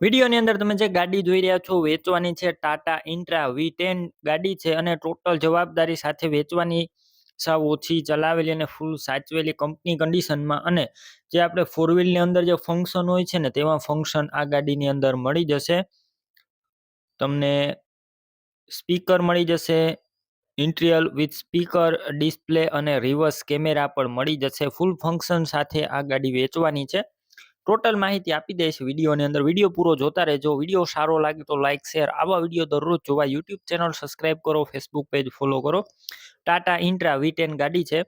વિડીયોની અંદર તમે જે ગાડી જોઈ રહ્યા છો વેચવાની છે ટાટા ઇન્ટ્રા વી ગાડી છે અને ટોટલ જવાબદારી સાથે વેચવાની સાવ ઓછી ચલાવેલી અને ફૂલ સાચવેલી કંપની કન્ડિશનમાં અને જે આપણે ફોર વ્હીલની અંદર જે ફંક્શન હોય છે ને તેવા ફંક્શન આ ગાડીની અંદર મળી જશે. તમને સ્પીકર મળી જશે ઇન્ટ્રિયલ વિથ સ્પીકર ડિસ્પ્લે અને રિવર્સ કેમેરા પણ મળી જશે. ફૂલ ફંક્શન સાથે આ ગાડી વેચવાની છે. ટોટલ માહિતી આપી દઈશ વિડીયોની અંદર. વીડિયો પૂરો જોતા રહેજો. વીડિયો સારો લાગે તો લાઇક શેર આવા વીડિયો દરરોજ જોવા યુટ્યુબ ચેનલ સબસ્ક્રાઇબ કરો ફેસબુક પેજ ફોલો કરો. ટાટા ઇન્ટ્રા વી ગાડી છે.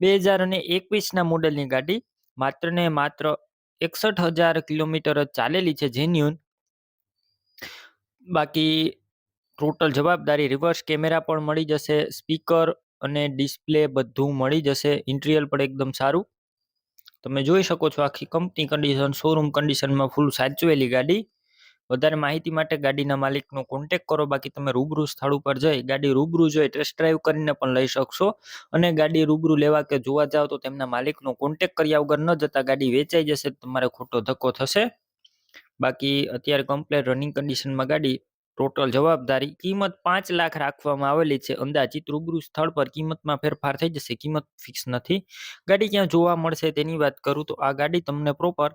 બે હજાર અને એકવીસના મોડેલની ગાડી. માત્ર ને માત્ર એકસઠ હજાર કિલોમીટર જ ચાલેલી છે. જેન્યુન બાકી ટોટલ જવાબદારી રિવર્સ કેમેરા પણ મળી જશે. સ્પીકર અને ડિસ્પ્લે બધું મળી જશે. ઇન્ટિરિયર પણ એકદમ સારું. તમે જોઈ શકો છો આખી કંપની કન્ડિશન શોરૂમ કન્ડિશનમાં ફૂલ સાચવેલી ગાડી. વધારે માહિતી માટે ગાડીના માલિકનો કોન્ટેક કરો. બાકી તમે રૂબરૂ સ્થળ ઉપર જઈ ગાડી રૂબરૂ જોઈ ટેસ્ટ ડ્રાઈવ કરીને પણ લઈ શકશો. અને ગાડી રૂબરૂ લેવા કે જોવા જાવ તો તેમના માલિકનો કોન્ટેક કર્યા વગર ન જતા ગાડી વેચાઈ જશે, તમારે ખોટો ધક્કો થશે. બાકી અત્યારે કમ્પ્લેટ રનિંગ કન્ડિશનમાં ગાડી ટોટલ જવાબદારી કિંમત પાંચ લાખ રાખવામાં આવેલી છે. અંદાજિત રૂબરૂ સ્થળ પર કિંમતમાં ફેરફાર થઈ જશે. કિંમત ફિક્સ નથી. ગાડી ક્યાં જોવા મળશે તેની વાત કરું તો આ ગાડી તમને પ્રોપર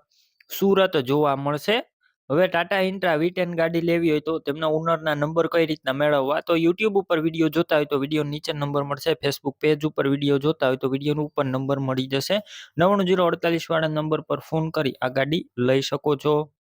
સુરત જોવા મળશે. હવે ટાટા ઇન્ટ્રા વી ટેન ગાડી લેવી હોય તો તેમના ઓનરના નંબર કઈ રીતના મેળવવા? તો યુટ્યુબ ઉપર વીડિયો જોતા હોય તો વીડિયો નીચે નંબર મળશે. ફેસબુક પેજ ઉપર વીડિયો જોતા હોય તો વીડિયો ઉપર નંબર મળી જશે. નવ્વાણું જીરો અડતાલીસ વાળા નંબર પર ફોન કરી આ ગાડી લઈ શકો છો.